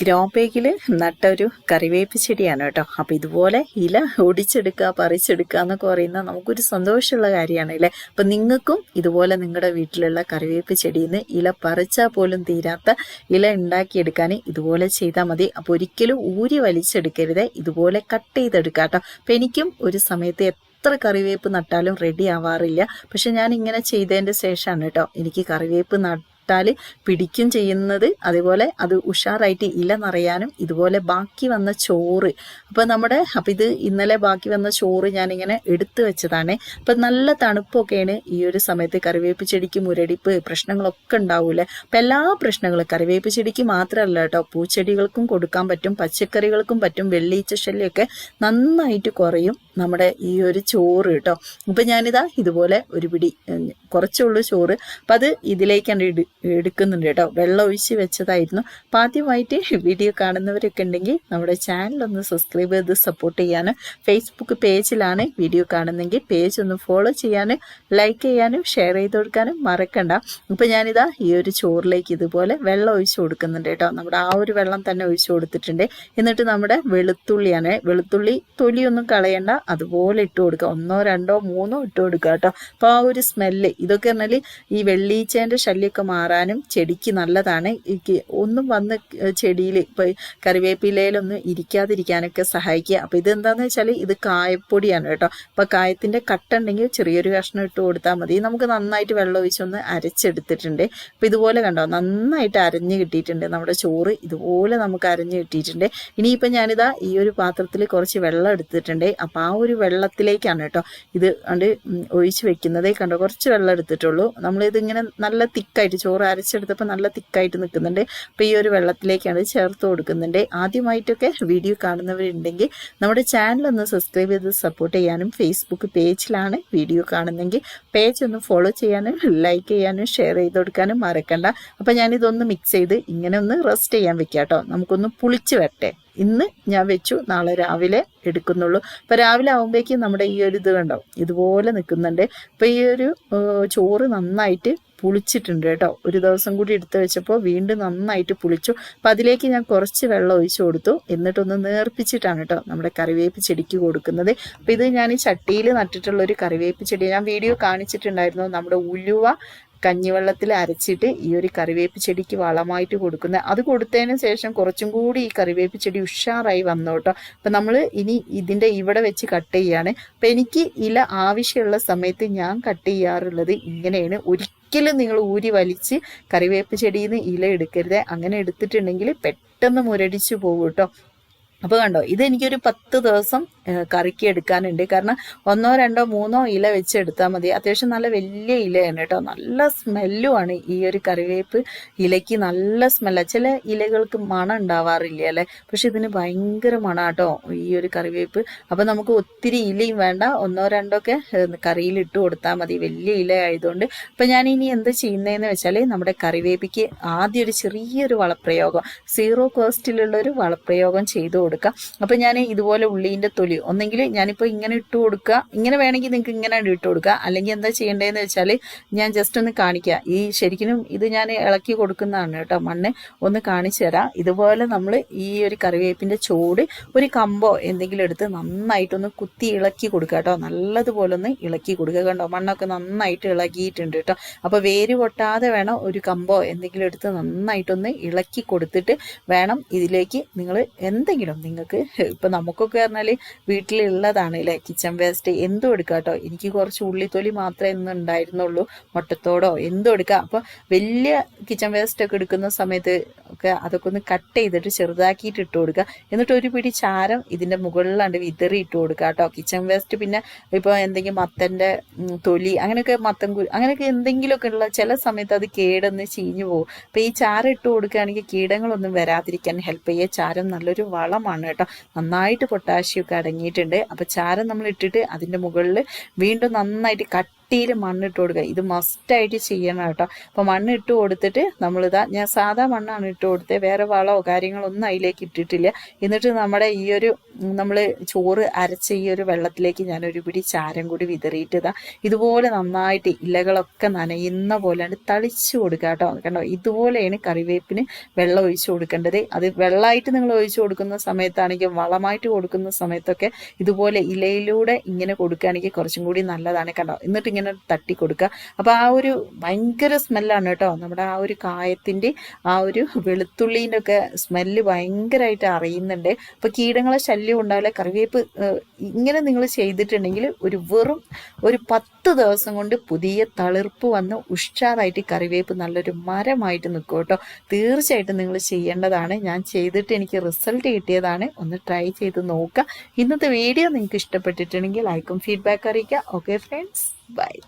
Grow ബാഗിൽ നട്ട ഒരു കറിവേപ്പ് ചെടിയാണ് കേട്ടോ. അപ്പം ഇതുപോലെ ഇല ഒടിച്ചെടുക്കുക പറിച്ചെടുക്കുക എന്നൊക്കെ പറയുന്നത് നമുക്കൊരു സന്തോഷമുള്ള കാര്യമാണ് അല്ലേ? അപ്പം നിങ്ങൾക്കും ഇതുപോലെ നിങ്ങളുടെ വീട്ടിലുള്ള കറിവേപ്പ് ചെടിയിൽ നിന്ന് ഇല പറിച്ചാൽ പോലും തീരാത്ത ഇല ഉണ്ടാക്കിയെടുക്കാൻ ഇതുപോലെ ചെയ്താൽ മതി. അപ്പോൾ ഒരിക്കലും ഊരി വലിച്ചെടുക്കരുത്. ഇതുപോലെ കട്ട് ചെയ്തെടുക്കുക കേട്ടോ. അപ്പം എനിക്കും ഒരു സമയത്ത് എത്ര കറിവേപ്പ് നട്ടാലും റെഡി ആവാറില്ല. പക്ഷെ ഞാൻ ഇങ്ങനെ ചെയ്തതിന്റെ ശേഷമാണ് കേട്ടോ. എനിക്ക് കറിവേപ്പ് നട്ടാൽ പിടിക്കും ചെയ്യുന്നത്. അതുപോലെ അത് ഉഷാറായിട്ട് ഇല നിറയാനും ഇതുപോലെ ബാക്കി വന്ന ചോറ്. അപ്പോൾ നമ്മുടെ അപ്പം ഇത് ഇന്നലെ ബാക്കി വന്ന ചോറ് ഞാനിങ്ങനെ എടുത്തു വെച്ചതാണ്. അപ്പം നല്ല തണുപ്പൊക്കെയാണ് ഈ ഒരു സമയത്ത് കറിവേപ്പ് ചെടിക്ക് മുരടിപ്പ് പ്രശ്നങ്ങളൊക്കെ ഉണ്ടാവില്ല? അപ്പം എല്ലാ പ്രശ്നങ്ങളും കറിവേപ്പ് ചെടിക്ക് മാത്രമല്ല കേട്ടോ. പൂച്ചെടികൾക്കും കൊടുക്കാൻ പറ്റും പച്ചക്കറികൾക്കും പറ്റും വെള്ളീച്ച ശല്യമൊക്കെ നന്നായിട്ട് കുറയും. നമ്മുടെ ഈ ഒരു ചോറ് കേട്ടോ. അപ്പം ഞാനിതാ ഇതുപോലെ ഒരു പിടി കുറച്ചുള്ള ചോറ്. അപ്പം അത് ഇതിലേക്കാണ് ഇട് എടുക്കുന്നുണ്ട് കേട്ടോ. വെള്ളം ഒഴിച്ച് വെച്ചതായിരുന്നു. അപ്പം ആദ്യമായിട്ട് വീഡിയോ കാണുന്നവരൊക്കെ ഉണ്ടെങ്കിൽ നമ്മുടെ ചാനൽ ഒന്ന് സബ്സ്ക്രൈബ് ചെയ്ത് സപ്പോർട്ട് ചെയ്യാനും ഫേസ്ബുക്ക് പേജിലാണ് വീഡിയോ കാണുന്നെങ്കിൽ പേജ് ഒന്ന് ഫോളോ ചെയ്യാനും ലൈക്ക് ചെയ്യാനും ഷെയർ ചെയ്ത് കൊടുക്കാനും മറക്കണ്ട. അപ്പം ഞാനിതാ ഈ ഒരു ചോറിലേക്ക് ഇതുപോലെ വെള്ളം ഒഴിച്ച് കൊടുക്കുന്നുണ്ട് കേട്ടോ. നമ്മുടെ ആ ഒരു വെള്ളം തന്നെ ഒഴിച്ച് കൊടുത്തിട്ടുണ്ട്. എന്നിട്ട് നമ്മുടെ വെളുത്തുള്ളിയാണ്. വെളുത്തുള്ളി തൊലിയൊന്നും കളയണ്ട. അതുപോലെ ഇട്ട് കൊടുക്കുക ഒന്നോ രണ്ടോ മൂന്നോ ഇട്ട് കൊടുക്കുക കേട്ടോ. അപ്പോൾ ആ ഒരു സ്മെല്ല് ഇതൊക്കെ പറഞ്ഞാൽ ഈ വെള്ളീച്ചേന്റെ ശല്യമൊക്കെ മാറാനും ചെടിക്ക് നല്ലതാണ്. ഒന്നും വന്ന് ചെടിയിൽ ഇപ്പോൾ കറിവേപ്പിലയിലൊന്നും ഇരിക്കാതിരിക്കാനൊക്കെ സഹായിക്കുക. അപ്പോൾ ഇതെന്താണെന്ന് വെച്ചാൽ ഇത് കായപ്പൊടിയാണ് കേട്ടോ. അപ്പോൾ കായത്തിന്റെ കട്ടുണ്ടെങ്കിൽ ചെറിയൊരു കഷ്ണം ഇട്ട് കൊടുത്താൽ മതി. നമുക്ക് നന്നായിട്ട് വെള്ളം ഒഴിച്ചൊന്ന് അരച്ചെടുത്തിട്ടുണ്ട്. അപ്പോൾ ഇതുപോലെ കണ്ടോ നന്നായിട്ട് അരഞ്ഞ് കിട്ടിയിട്ടുണ്ട് നമ്മുടെ ചോറ്. ഇതുപോലെ നമുക്ക് അരഞ്ഞ് കിട്ടിയിട്ടുണ്ട്. ഇനിയിപ്പോൾ ഞാനിതാ ഈ ഒരു പാത്രത്തിൽ കുറച്ച് വെള്ളം എടുത്തിട്ടുണ്ട്. അപ്പോൾ ആ ഒരു വെള്ളത്തിലേക്കാണ് കേട്ടോ. ഇത് കണ്ട് ഒഴിച്ച് വെക്കുന്നതേ കണ്ടോ? കുറച്ച് വെള്ളം എടുത്തിട്ടുള്ളൂ. നമ്മളിതിങ്ങനെ നല്ല തിക്കായിട്ട് ചോറ് അരച്ചെടുത്തപ്പോൾ നല്ല തിക്കായിട്ട് നിൽക്കുന്നുണ്ട്. അപ്പോൾ ഈ ഒരു വെള്ളത്തിലേക്കാണ് ചേർത്ത് കൊടുക്കുന്നുണ്ട്. ആദ്യമായിട്ടൊക്കെ വീഡിയോ കാണുന്നവരുണ്ടെങ്കിൽ നമ്മുടെ ചാനൽ ഒന്ന് സബ്സ്ക്രൈബ് ചെയ്ത് സപ്പോർട്ട് ചെയ്യാനും ഫേസ്ബുക്ക് പേജിലാണ് വീഡിയോ കാണുന്നെങ്കിൽ പേജ് ഒന്ന് ഫോളോ ചെയ്യാനും ലൈക്ക് ചെയ്യാനും ഷെയർ ചെയ്ത് കൊടുക്കാനും മറക്കണ്ട. അപ്പം ഞാനിതൊന്ന് മിക്സ് ചെയ്ത് ഇങ്ങനെ ഒന്ന് റെസ്റ്റ് ചെയ്യാൻ വെക്കാം കേട്ടോ നമുക്കൊന്ന് പുളിച്ച് വരട്ടെ. ഇന്ന് ഞാൻ വെച്ചു നാളെ രാവിലെ എടുക്കുന്നുള്ളൂ. അപ്പോൾ രാവിലെ ആകുമ്പോഴേക്കും നമ്മുടെ ഈ ഒരു ഇത് കണ്ടോ? ഇതുപോലെ നിൽക്കുന്നുണ്ട് അപ്പോൾ ഈ ഒരു ചോറ് നന്നായിട്ട് പുളിച്ചിട്ടുണ്ട് കേട്ടോ. ഒരു ദിവസം കൂടി എടുത്ത് വെച്ചപ്പോൾ വീണ്ടും നന്നായിട്ട് പുളിച്ചു. അപ്പം അതിലേക്ക് ഞാൻ കുറച്ച് വെള്ളം ഒഴിച്ചു കൊടുത്തു. എന്നിട്ടൊന്ന് നേർപ്പിച്ചിട്ടാണ് കേട്ടോ നമ്മുടെ കറിവേപ്പ് ചെടിക്ക് കൊടുക്കുന്നത്. അപ്പം ഇത് ഞാൻ ഈ ചട്ടിയിൽ നട്ടിട്ടുള്ള ഒരു കറിവേപ്പ് ചെടി ഞാൻ വീഡിയോ കാണിച്ചിട്ടുണ്ടായിരുന്നു നമ്മുടെ ഉലുവ കഞ്ഞിവെള്ളത്തിൽ അരച്ചിട്ട് ഈ ഒരു കറിവേപ്പ് ചെടിക്ക് വളമായിട്ട് കൊടുക്കുന്നത്. അത് കൊടുത്തതിന് ശേഷം കുറച്ചും കൂടി ഈ കറിവേപ്പ് ചെടി ഉഷാറായി വന്നു കേട്ടോ. അപ്പം നമ്മൾ ഇനി ഇതിന്റെ ഇവിടെ വെച്ച് കട്ട് ചെയ്യാണ്. അപ്പം എനിക്ക് ഇല ആവശ്യമുള്ള സമയത്ത് ഞാൻ കട്ട് ചെയ്യാറുള്ളത് ഇങ്ങനെയാണ്. ഒരിക്കലും നിങ്ങൾ ഊരി വലിച്ച് കറിവേപ്പ് ചെടിയിൽ നിന്ന് ഇല എടുക്കരുത്. അങ്ങനെ എടുത്തിട്ടുണ്ടെങ്കിൽ പെട്ടെന്ന് മുരടിച്ചു പോകും കേട്ടോ. അപ്പോൾ കണ്ടോ ഇത് എനിക്കൊരു പത്ത് ദിവസം കറിക്ക് എടുക്കാനുണ്ട്. കാരണം ഒന്നോ രണ്ടോ മൂന്നോ ഇല വെച്ച് എടുത്താൽ മതി. അത്യാവശ്യം നല്ല വലിയ ഇലയാണ് കേട്ടോ. നല്ല സ്മെല്ലുമാണ് ഈ ഒരു കറിവേപ്പ് ഇലയ്ക്ക് നല്ല സ്മെല്ല. ചില ഇലകൾക്ക് മണം ഉണ്ടാവാറില്ല അല്ലേ? പക്ഷെ ഇതിന് ഭയങ്കര മണം കേട്ടോ ഈ ഒരു കറിവേപ്പ്. അപ്പോൾ നമുക്ക് ഒത്തിരി ഇലയും വേണ്ട. ഒന്നോ രണ്ടോ ഒക്കെ കറിയിൽ ഇട്ട് കൊടുത്താൽ മതി. വലിയ ഇല ആയതുകൊണ്ട്. അപ്പം ഞാൻ ഇനി എന്ത് ചെയ്യുന്നതെന്ന് വെച്ചാൽ നമ്മുടെ കറിവേപ്പിക്ക് ആദ്യം ഒരു ചെറിയൊരു വളപ്രയോഗം സീറോ കോസ്റ്റിലുള്ള ഒരു വളപ്രയോഗം ചെയ്തു കൊടുക്കാം. അപ്പം ഞാൻ ഇതുപോലെ ഉള്ളീന്റെ തൊലി ഒന്നെങ്കിൽ ഞാനിപ്പോൾ ഇങ്ങനെ ഇട്ട് കൊടുക്കുക. ഇങ്ങനെ വേണമെങ്കിൽ നിങ്ങൾക്ക് ഇങ്ങനെ ഇട്ട് കൊടുക്കുക. അല്ലെങ്കിൽ എന്താ ചെയ്യേണ്ടതെന്ന് വെച്ചാൽ ഞാൻ ജസ്റ്റ് ഒന്ന് കാണിക്കുക. ഈ ശരിക്കും ഇത് ഞാൻ ഇളക്കി കൊടുക്കുന്നതാണ് കേട്ടോ മണ്ണ്. ഒന്ന് കാണിച്ചു തരാം. ഇതുപോലെ നമ്മൾ ഈ ഒരു കറിവേപ്പിന്റെ ചോട് ഒരു കമ്പോ എന്തെങ്കിലും എടുത്ത് നന്നായിട്ടൊന്ന് കുത്തി ഇളക്കി കൊടുക്കുക കേട്ടോ. നല്ലതുപോലെ ഒന്ന് ഇളക്കി കൊടുക്കുക കണ്ടോ? മണ്ണൊക്കെ നന്നായിട്ട് ഇളകിയിട്ടുണ്ട് കേട്ടോ. അപ്പോൾ വേര് പൊട്ടാതെ വേണം ഒരു കമ്പോ എന്തെങ്കിലും എടുത്ത് നന്നായിട്ടൊന്ന് ഇളക്കി കൊടുത്തിട്ട് വേണം ഇതിലേക്ക് നിങ്ങൾ എന്തെങ്കിലും നിങ്ങൾക്ക് ഇപ്പം നമുക്കൊക്കെ പറഞ്ഞാൽ വീട്ടിലുള്ളതാണ് അല്ലേ? കിച്ചൺ വേസ്റ്റ് എന്തും എടുക്കുക കേട്ടോ. എനിക്ക് കുറച്ച് ഉള്ളിത്തൊലി മാത്രമേ ഇന്ന് ഉണ്ടായിരുന്നുള്ളൂ. മുട്ടത്തോടോ എന്തും എടുക്കാം. അപ്പോൾ വലിയ കിച്ചൺ വേസ്റ്റ് ഒക്കെ എടുക്കുന്ന സമയത്ത് ഒക്കെ അതൊക്കെ ഒന്ന് കട്ട് ചെയ്തിട്ട് ചെറുതാക്കിയിട്ട് ഇട്ട് കൊടുക്കുക. എന്നിട്ട് ഒരു പിടി ചാരം ഇതിന്റെ മുകളിലാണ്ട് വിതറി ഇട്ട് കൊടുക്കുക കേട്ടോ. കിച്ചൺ വേസ്റ്റ് പിന്നെ ഇപ്പോൾ എന്തെങ്കിലും മത്തന്റെ തൊലി അങ്ങനെയൊക്കെ മത്തൻ കുരു അങ്ങനെയൊക്കെ എന്തെങ്കിലുമൊക്കെ ഉള്ള ചില സമയത്ത് അത് കേടൊന്ന് ചീഞ്ഞു പോകും. അപ്പോൾ ഈ ചാരം ഇട്ട് കൊടുക്കുകയാണെങ്കിൽ കീടങ്ങളൊന്നും വരാതിരിക്കാൻ ഹെൽപ്പ് ചെയ്യുക. ചാരം നല്ലൊരു വളമാണ് കേട്ടോ. നന്നായിട്ട് പൊട്ടാഷ്യമൊക്കെ അടങ്ങിയിട്ടുണ്ട്. അപ്പോൾ ചാരം നമ്മൾ ഇട്ടിട്ട് അതിന്റെ മുകളിൽ വീണ്ടും നന്നായിട്ട് കട്ട് ചട്ടിയിൽ മണ്ണിട്ട് കൊടുക്കുക. ഇത് മസ്റ്റായിട്ട് ചെയ്യണം കേട്ടോ. അപ്പോൾ മണ്ണ് ഇട്ട് കൊടുത്തിട്ട് നമ്മളിതാ ഞാൻ സാധാ മണ്ണാണ് ഇട്ട് കൊടുത്തത് വേറെ വളമോ കാര്യങ്ങളോ ഒന്നും അതിലേക്ക് ഇട്ടിട്ടില്ല. എന്നിട്ട് നമ്മുടെ ഈ ഒരു നമ്മൾ ചോറ് അരച്ച ഈ ഒരു വെള്ളത്തിലേക്ക് ഞാൻ ഒരു പിടി ചാരം കൂടി വിതറിയിട്ട് ഇതാ ഇതുപോലെ നന്നായിട്ട് ഇലകളൊക്കെ നനയുന്ന പോലെയാണ് തളിച്ചു കൊടുക്കുക കേട്ടോ. കണ്ടോ? ഇതുപോലെയാണ് കറിവേപ്പിന് വെള്ളം ഒഴിച്ചു കൊടുക്കേണ്ടത്. അത് വെള്ളമായിട്ട് നിങ്ങൾ ഒഴിച്ചു കൊടുക്കുന്ന സമയത്താണെങ്കിൽ വളമായിട്ട് കൊടുക്കുന്ന സമയത്തൊക്കെ ഇതുപോലെ ഇലയിലൂടെ ഇങ്ങനെ കൊടുക്കുകയാണെങ്കിൽ കുറച്ചും കൂടി നല്ലതാണ് കണ്ടോ? എന്നിട്ട് ഇങ്ങനെ തട്ടി കൊടുക്കുക അപ്പോൾ ആ ഒരു ഭയങ്കര സ്മെല്ലാണ് കേട്ടോ. നമ്മുടെ ആ ഒരു കായത്തിന്റെ ആ ഒരു വെളുത്തുള്ളീന്റെ ഒക്കെ സ്മെല്ല് ഭയങ്കരമായിട്ട് അറിയുന്നുണ്ട്. അപ്പോൾ കീടങ്ങളെ ശല്യം ഉണ്ടാവില്ല. കറിവേപ്പ് ഇങ്ങനെ നിങ്ങൾ ചെയ്തിട്ടുണ്ടെങ്കിൽ ഒരു വെറും ഒരു പത്ത് ദിവസം കൊണ്ട് പുതിയ തളിർപ്പ് വന്ന് ഉഷാറായിട്ട് കറിവേപ്പ് നല്ലൊരു മരമായിട്ട് നിൽക്കും കേട്ടോ. തീർച്ചയായിട്ടും നിങ്ങൾ ചെയ്യേണ്ടതാണ്. ഞാൻ ചെയ്തിട്ട് എനിക്ക് റിസൾട്ട് കിട്ടിയതാണ്. ഒന്ന് ട്രൈ ചെയ്ത് നോക്കുക ഇന്നത്തെ വീഡിയോ നിങ്ങൾക്ക് ഇഷ്ടപ്പെട്ടിട്ടുണ്ടെങ്കിൽ ലൈക്കും ഫീഡ്ബാക്ക് അറിയിക്കുക. Okay friends. Bye.